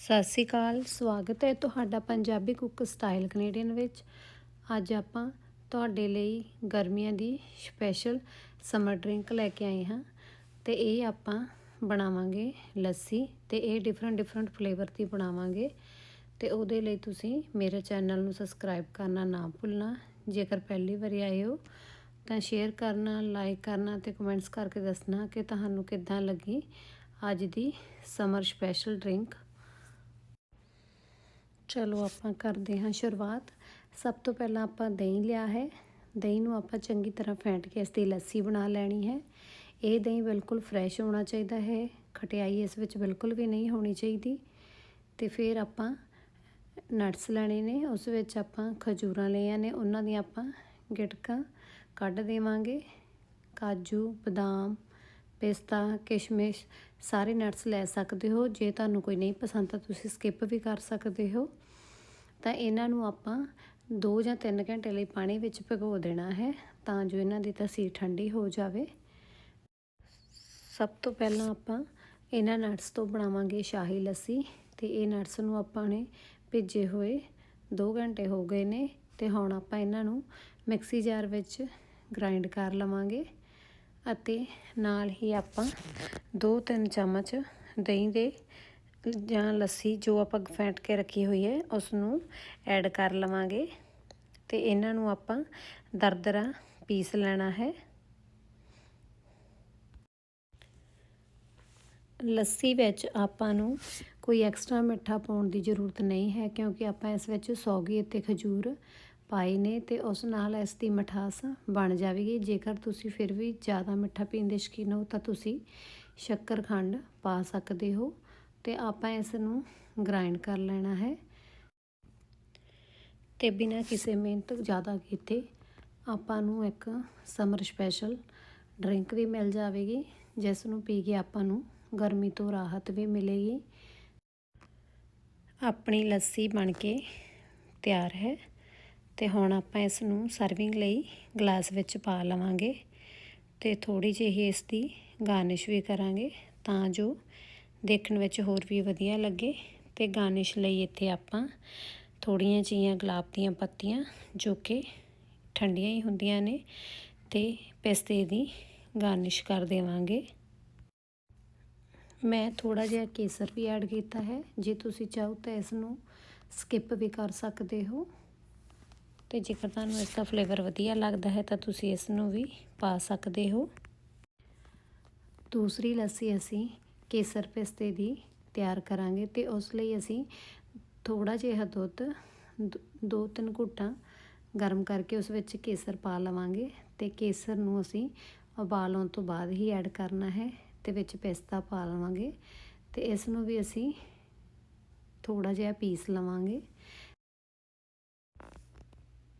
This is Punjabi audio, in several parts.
ਸਤਿ ਸ਼੍ਰੀ ਅਕਾਲ, ਸਵਾਗਤ ਹੈ ਤੁਹਾਡਾ ਪੰਜਾਬੀ ਕੁੱਕ ਸਟਾਈਲ ਕੈਨੇਡੀਅਨ ਵਿੱਚ। ਅੱਜ ਆਪਾਂ ਤੁਹਾਡੇ ਲਈ ਗਰਮੀਆਂ ਦੀ ਸਪੈਸ਼ਲ ਸਮਰ ਡਰਿੰਕ ਲੈ ਕੇ ਆਏ ਹਾਂ ਤੇ ਇਹ ਆਪਾਂ ਬਣਾਵਾਂਗੇ ਲੱਸੀ ਤੇ ਇਹ ਡਿਫਰੈਂਟ ਡਿਫਰੈਂਟ ਫਲੇਵਰ ਦੀ ਬਣਾਵਾਂਗੇ ਤੇ ਉਹਦੇ ਲਈ ਤੁਸੀਂ ਮੇਰੇ ਚੈਨਲ ਨੂੰ ਸਬਸਕ੍ਰਾਈਬ ਕਰਨਾ ਨਾ ਭੁੱਲਣਾ। ਜੇਕਰ ਪਹਿਲੀ ਵਾਰੀ ਆਏ ਹੋ ਤਾਂ ਸ਼ੇਅਰ ਕਰਨਾ ਲਾਈਕ ਕਰਨਾ ਤੇ ਕਮੈਂਟਸ ਕਰਕੇ ਦੱਸਣਾ ਕਿ ਤੁਹਾਨੂੰ ਕਿੱਦਾਂ ਲੱਗੀ ਅੱਜ ਦੀ ਸਮਰ ਸਪੈਸ਼ਲ ਡਰਿੰਕ। ਚਲੋ ਆਪਾਂ ਕਰਦੇ ਹਾਂ ਸ਼ੁਰੂਆਤ। ਸਭ ਤੋਂ ਪਹਿਲਾਂ ਆਪਾਂ ਦਹੀਂ ਲਿਆ ਹੈ। ਦਹੀਂ ਨੂੰ ਆਪਾਂ ਚੰਗੀ ਤਰ੍ਹਾਂ ਫੈਂਟ ਕੇ ਇਸ ਦੀ ਲੱਸੀ ਬਣਾ ਲੈਣੀ ਹੈ। ਇਹ ਦਹੀਂ ਬਿਲਕੁਲ ਫਰੈਸ਼ ਹੋਣਾ ਚਾਹੀਦਾ ਹੈ। ਖਟਿਆਈ ਇਸ ਵਿੱਚ ਬਿਲਕੁਲ ਵੀ ਨਹੀਂ ਹੋਣੀ ਚਾਹੀਦੀ। ਤੇ ਫਿਰ ਆਪਾਂ ਨਟਸ ਲੈਣੇ ਨੇ। ਉਸ ਵਿੱਚ ਆਪਾਂ ਖਜੂਰਾਂ ਲਈਆਂ ਨੇ। ਉਹਨਾਂ ਦੀਆਂ ਆਪਾਂ ਗਿਟਕਾਂ ਕੱਢ ਦੇਵਾਂਗੇ। ਕਾਜੂ, ਬਦਾਮ, ਪਿਸਤਾ, ਕਿਸ਼ਮਿਸ਼ ਸਾਰੇ ਨਟਸ ਲੈ ਸਕਦੇ ਹੋ। ਜੇ ਤੁਹਾਨੂੰ ਕੋਈ ਨਹੀਂ ਪਸੰਦ ਤਾਂ ਤੁਸੀਂ ਸਕਿਪ ਵੀ ਕਰ ਸਕਦੇ ਹੋ। ਤਾਂ ਇਹਨਾਂ ਨੂੰ ਆਪਾਂ 2 ਜਾਂ 3 ਘੰਟੇ ਲਈ ਪਾਣੀ ਵਿੱਚ ਭਿਗੋ ਦੇਣਾ ਹੈ ਤਾਂ ਜੋ ਇਹਨਾਂ ਦੀ ਤਸੀਰ ਠੰਡੀ ਹੋ ਜਾਵੇ। ਸਭ ਤੋਂ ਪਹਿਲਾਂ ਆਪਾਂ ਇਹਨਾਂ ਨਟਸ ਤੋਂ ਬਣਾਵਾਂਗੇ ਸ਼ਾਹੀ ਲੱਸੀ ਤੇ ਇਹ ਨਟਸ ਨੂੰ ਆਪਾਂ ਨੇ ਭਿੱਜੇ ਹੋਏ 2 ਘੰਟੇ ਹੋ ਗਏ ਨੇ ਤੇ ਹੁਣ ਆਪਾਂ ਇਹਨਾਂ ਨੂੰ ਮਿਕਸੀ ਜਾਰ ਵਿੱਚ ਗ੍ਰਾਈਂਡ ਕਰ ਲਵਾਂਗੇ। ਅਤੇ ਨਾਲ ਹੀ ਆਪਾਂ 2-3 ਚਮਚ ਦਹੀਂ ਦੇ ਜਾਂ ਲੱਸੀ ਜੋ ਆਪਾਂ ਫੈਂਟ ਕੇ ਰੱਖੀ ਹੋਈ ਹੈ ਉਸ ਨੂੰ ਐਡ ਕਰ ਲਵਾਂਗੇ। ਤੇ ਇਹਨਾਂ ਨੂੰ ਆਪਾਂ ਦਰਦਰਾ ਪੀਸ ਲੈਣਾ ਹੈ। ਲੱਸੀ ਵਿੱਚ ਆਪਾਂ ਨੂੰ ਕੋਈ ਐਕਸਟਰਾ ਮਿੱਠਾ ਪਾਉਣ ਦੀ ਜ਼ਰੂਰਤ ਨਹੀਂ ਹੈ, ਕਿਉਂਕਿ ਆਪਾਂ ਇਸ ਵਿੱਚ ਸੌਗੀ ਅਤੇ ਖਜੂਰ ਪਾਏ ਨੇ ਤੇ ਉਸ ਨਾਲ ਇਸ ਦੀ ਮਠਾਸ ਬਣ ਜਾਵੇਗੀ। ਜੇਕਰ ਤੁਸੀਂ ਫਿਰ ਵੀ ਜ਼ਿਆਦਾ ਮਿੱਠਾ ਪੀਣ ਦੇ ਸ਼ੌਕੀਨ ਹੋ, ਤਾਂ ਤੁਸੀਂ ਸ਼ੱਕਰਖੰਡ ਪਾ ਸਕਦੇ ਹੋ ਤੇ ਆਪਾਂ ਇਸ ਨੂੰ ਗ੍ਰਾਈਂਡ ਕਰ ਲੈਣਾ ਹੈ। ਤੇ ਬਿਨਾਂ ਕਿਸੇ ਮਿਹਨਤ ਜ਼ਿਆਦਾ ਕੀਤੇ ਆਪਾਂ ਨੂੰ ਇੱਕ ਸਮਰ ਸਪੈਸ਼ਲ ਡਰਿੰਕ ਵੀ ਮਿਲ ਜਾਵੇਗੀ, ਜਿਸ ਨੂੰ ਪੀ ਕੇ ਆਪਾਂ ਨੂੰ ਗਰਮੀ ਤੋਂ ਰਾਹਤ ਵੀ ਮਿਲੇਗੀ। ਆਪਣੀ ਲੱਸੀ ਬਣ ਕੇ ਤਿਆਰ ਹੈ। ਤੇ ਹੁਣ ਆਪਾਂ ਇਸ ਨੂੰ ਸਰਵਿੰਗ ਲਈ ਗਲਾਸ ਵਿੱਚ ਪਾ ਲਵਾਂਗੇ ਤੇ ਥੋੜੀ ਜਿਹੀ ਇਸ ਦੀ ਗਾਰਨਿਸ਼ ਵੀ ਕਰਾਂਗੇ ਤਾਂ ਜੋ ਦੇਖਣ ਵਿੱਚ ਹੋਰ ਵੀ ਵਧੀਆ ਲੱਗੇ ਤੇ ਗਾਰਨਿਸ਼ ਲਈ ਇੱਥੇ ਆਪਾਂ ਥੋੜੀਆਂ ਜੀਆਂ ਗੁਲਾਬ ਦੀਆਂ ਪੱਤੀਆਂ ਜੋ ਕਿ ਠੰਡੀਆਂ ਹੀ ਹੁੰਦੀਆਂ ਨੇ ਤੇ ਪਿਸਤੇ ਦੀ ਗਾਰਨਿਸ਼ ਕਰ ਦੇਵਾਂਗੇ। ਮੈਂ ਥੋੜਾ ਜਿਹਾ ਕੇਸਰ ਵੀ ਐਡ ਕੀਤਾ ਹੈ। ਜੇ ਤੁਸੀਂ ਚਾਹੋ ਤਾਂ ਇਸ ਨੂੰ ਸਕਿਪ ਵੀ ਕਰ ਸਕਦੇ ਹੋ। ਤੇ ਜੇਕਰ ਤੁਹਾਨੂੰ ਇਸ ਦਾ ਫਲੇਵਰ ਵਧੀਆ ਲੱਗਦਾ ਹੈ ਤਾਂ ਤੁਸੀਂ ਇਸ ਨੂੰ ਵੀ ਪਾ ਸਕਦੇ ਹੋ। ਦੂਸਰੀ ਲੱਸੀ ਅਸੀਂ ਕੇਸਰ ਪਿਸਤੇ ਦੀ ਤਿਆਰ ਕਰਾਂਗੇ ਤੇ ਉਸ ਲਈ ਅਸੀਂ ਥੋੜਾ ਜਿਹਾ ਦੁੱਧ, ਦੋ ਤਿੰਨ ਘੁੱਟਾਂ ਗਰਮ ਕਰਕੇ ਉਸ ਵਿੱਚ ਕੇਸਰ ਪਾ ਲਵਾਂਗੇ ਤੇ ਕੇਸਰ ਨੂੰ ਅਸੀਂ ਉਬਾਲਣ ਤੋਂ ਬਾਅਦ ਹੀ ਐਡ ਕਰਨਾ ਹੈ ਤੇ ਵਿੱਚ ਪਿਸਤਾ ਪਾ ਲਵਾਂਗੇ ਤੇ ਇਸ ਨੂੰ ਵੀ ਅਸੀਂ ਥੋੜਾ ਜਿਹਾ ਪੀਸ ਲਵਾਂਗੇ।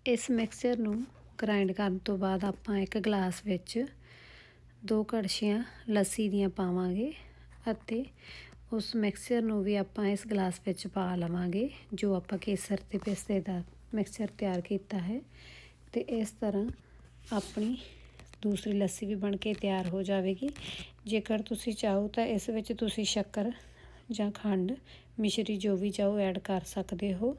ਇਸ ਮਿਕਸਚਰ ਨੂੰ ਗ੍ਰਾਈਂਡ ਕਰਨ ਤੋਂ ਬਾਅਦ ਆਪਾਂ ਇੱਕ ਗਲਾਸ ਵਿੱਚ ਦੋ ਕੜਛੀਆਂ ਲੱਸੀ ਦੀਆਂ ਪਾਵਾਂਗੇ ਅਤੇ ਉਸ ਮਿਕਸਚਰ ਨੂੰ ਵੀ ਆਪਾਂ ਇਸ ਗਲਾਸ ਵਿੱਚ ਪਾ ਲਵਾਂਗੇ, ਜੋ ਆਪਾਂ ਕੇਸਰ ਤੇ ਪਿਸਤੇ ਦਾ ਮਿਕਸਚਰ ਤਿਆਰ ਕੀਤਾ ਹੈ। ਤੇ ਇਸ ਤਰ੍ਹਾਂ ਆਪਣੀ ਦੂਸਰੀ ਲੱਸੀ ਵੀ ਬਣ ਕੇ ਤਿਆਰ ਹੋ ਜਾਵੇਗੀ। ਜੇਕਰ ਤੁਸੀਂ ਚਾਹੋ ਤਾਂ ਇਸ ਵਿੱਚ ਤੁਸੀਂ ਸ਼ੱਕਰ ਜਾਂ ਖੰਡ, ਮਿਸ਼ਰੀ ਜੋ ਵੀ ਚਾਹੋ ਐਡ ਕਰ ਸਕਦੇ ਹੋ।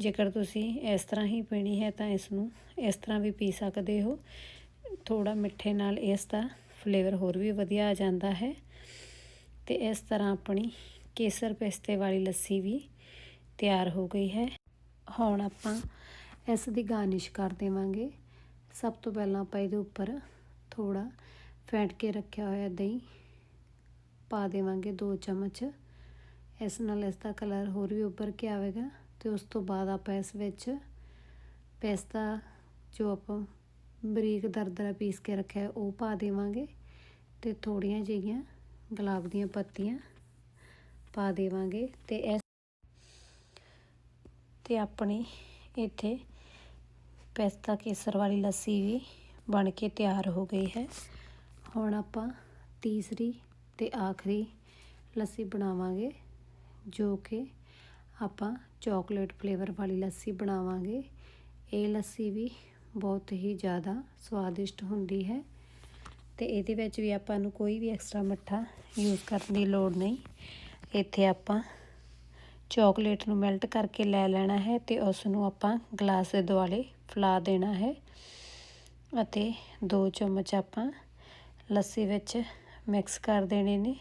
ਜੇਕਰ ਤੁਸੀਂ ਇਸ ਤਰ੍ਹਾਂ ਹੀ ਪੀਣੀ ਹੈ ਤਾਂ ਇਸ ਨੂੰ ਇਸ ਤਰ੍ਹਾਂ ਵੀ ਪੀ ਸਕਦੇ ਹੋ। ਥੋੜਾ ਮਿੱਠੇ ਨਾਲ ਇਸ ਦਾ ਫਲੇਵਰ ਹੋਰ ਵੀ ਵਧੀਆ ਆ ਜਾਂਦਾ ਹੈ। ਤੇ ਇਸ ਤਰ੍ਹਾਂ ਆਪਣੀ ਕੇਸਰ ਪਿਸਤੇ ਵਾਲੀ ਲੱਸੀ ਵੀ ਤਿਆਰ ਹੋ ਗਈ ਹੈ। ਹੁਣ ਆਪਾਂ ਇਸ ਦੀ ਗਾਰਨਿਸ਼ ਕਰ ਦੇਵਾਂਗੇ। ਸਭ ਤੋਂ ਪਹਿਲਾਂ ਆਪਾਂ ਇਹਦੇ ਉੱਪਰ ਥੋੜਾ ਫੈਂਟ ਕੇ ਰੱਖਿਆ ਹੋਇਆ ਦਹੀਂ ਪਾ ਦੇਵਾਂਗੇ 2 ਚਮਚ। ਇਸ ਨਾਲ ਇਸ ਦਾ ਕਲਰ ਹੋਰ ਵੀ ਉੱਪਰ ਕੇ ਆਵੇਗਾ। ਤੇ ਉਸ ਤੋਂ ਬਾਅਦ ਆਪਾਂ ਇਸ ਵਿੱਚ ਪਿਸਤਾ ਜੋ ਆਪਾਂ ਬਰੀਕ ਦਰਦਰਾ ਪੀਸ ਕੇ ਰੱਖਿਆ ਉਹ ਪਾ ਦੇਵਾਂਗੇ ਤੇ ਥੋੜੀਆਂ ਜਿਹੀਆਂ ਗੁਲਾਬ ਦੀਆਂ ਪੱਤੀਆਂ ਪਾ ਦੇਵਾਂਗੇ ਤੇ ਇਸ ਤੇ ਆਪਣੀ ਇੱਥੇ ਪਿਸਤਾ ਕੇਸਰ ਵਾਲੀ ਲੱਸੀ ਵੀ ਬਣ ਕੇ ਤਿਆਰ ਹੋ ਗਈ ਹੈ। ਹੁਣ ਆਪਾਂ ਤੀਸਰੀ ਤੇ ਆਖਰੀ ਲੱਸੀ ਬਣਾਵਾਂਗੇ ਜੋ ਕਿ ਆਪਾਂ ਚਾਕਲੇਟ ਫਲੇਵਰ ਵਾਲੀ ਲੱਸੀ ਬਣਾਵਾਂਗੇ। ਇਹ ਲੱਸੀ ਵੀ ਬਹੁਤ ਹੀ ਜ਼ਿਆਦਾ ਸਵਾਦਿਸ਼ਟ ਹੁੰਦੀ ਹੈ ਤੇ ਇਹਦੇ ਵਿੱਚ ਵੀ ਆਪਾਂ ਨੂੰ ਕੋਈ ਵੀ ਐਕਸਟਰਾ ਮਿੱਠਾ ਯੂਜ਼ ਕਰਨ ਦੀ ਲੋੜ ਨਹੀਂ। ਇੱਥੇ ਆਪਾਂ ਚਾਕਲੇਟ ਨੂੰ ਮੈਲਟ ਕਰਕੇ ਲੈ ਲੈਣਾ ਹੈ ਤੇ ਉਸ ਨੂੰ ਆਪਾਂ ਗਲਾਸ ਦੇ ਦੁਆਲੇ ਫੈਲਾ ਦੇਣਾ ਹੈ ਅਤੇ 2 ਚਮਚ ਆਪਾਂ ਲੱਸੀ ਵਿੱਚ ਮਿਕਸ ਕਰ ਦੇਣੇ ਨੇ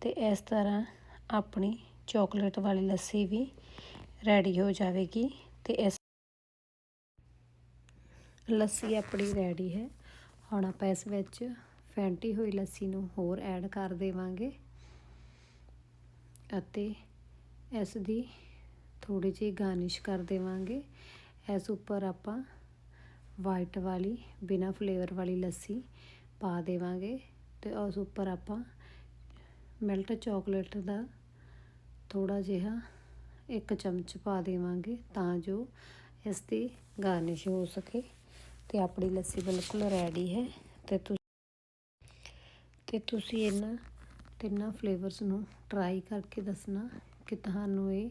ਤੇ ਇਸ ਤਰ੍ਹਾਂ ਆਪਣੀ ਚਾਕਲੇਟ ਵਾਲੀ ਲੱਸੀ ਵੀ ਰੈਡੀ ਹੋ ਜਾਵੇਗੀ ਤੇ ਇਸ ਲੱਸੀ ਆਪਣੀ ਰੈਡੀ ਹੈ। ਹੁਣ ਆਪਾਂ ਇਸ ਵਿੱਚ ਫੈਂਟੀ ਹੋਈ ਲੱਸੀ ਨੂੰ ਹੋਰ ਐਡ ਕਰ ਦੇਵਾਂਗੇ ਅਤੇ ਇਸ ਦੀ ਥੋੜੀ ਜਿਹੀ ਗਾਰਨਿਸ਼ ਕਰ ਦੇਵਾਂਗੇ। ਇਸ ਉੱਪਰ ਆਪਾਂ ਵਾਈਟ ਵਾਲੀ ਬਿਨਾ ਫਲੇਵਰ ਵਾਲੀ ਲੱਸੀ ਪਾ ਦੇਵਾਂਗੇ ਤੇ ਉਸ ਉੱਪਰ ਆਪਾਂ ਮਿਲਟ ਚਾਕਲੇਟ ਦਾ ਥੋੜਾ ਜਿਹਾ ਇੱਕ ਚਮਚ ਪਾ ਦੇਵਾਂਗੇ ਤਾਂ ਜੋ ਇਸ ਦੀ ਗਾਰਨਿਸ਼ ਹੋ ਸਕੇ ਤੇ ਆਪਣੀ ਲੱਸੀ ਬਿਲਕੁਲ ਰੈਡੀ ਹੈ ਤੇ ਤੁਸੀਂ ਤੇ ਤੁਸੀਂ ਇਹਨਾਂ ਤਿੰਨਾਂ ਫਲੇਵਰਸ ਨੂੰ ਟਰਾਈ ਕਰਕੇ ਦੱਸਣਾ ਕਿ ਤੁਹਾਨੂੰ ਇਹ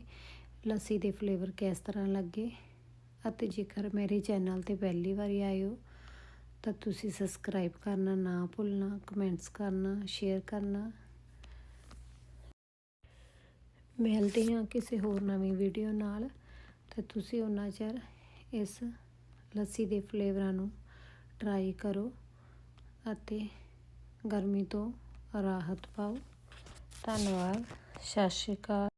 ਲੱਸੀ ਦੇ ਫਲੇਵਰ ਕਿਸ ਤਰ੍ਹਾਂ ਲੱਗੇ। ਅਤੇ ਜੇਕਰ ਮੇਰੇ ਚੈਨਲ ਤੇ ਪਹਿਲੀ ਵਾਰੀ ਆਏ ਹੋ, ਤਾਂ ਤੁਸੀਂ ਸਬਸਕ੍ਰਾਈਬ ਕਰਨਾ ਨਾ ਭੁੱਲਣਾ ਕਮੈਂਟਸ ਕਰਨਾ ਸ਼ੇਅਰ ਕਰਨਾ। ਮਿਲਦੇ ਹਾਂ ਕਿਸੇ ਹੋਰ ਨਵੀਂ ਵੀਡੀਓ ਨਾਲ ਤੇ ਤੁਸੀਂ ਉਹਨਾਂ ਚਿਰ ਇਸ ਲੱਸੀ ਦੇ ਫਲੇਵਰਾਂ ਨੂੰ ਟਰਾਈ ਕਰੋ ਅਤੇ ਗਰਮੀ ਤੋਂ ਰਾਹਤ ਪਾਓ। ਧੰਨਵਾਦ। ਸਤਿ ਸ਼੍ਰੀ ਅਕਾਲ।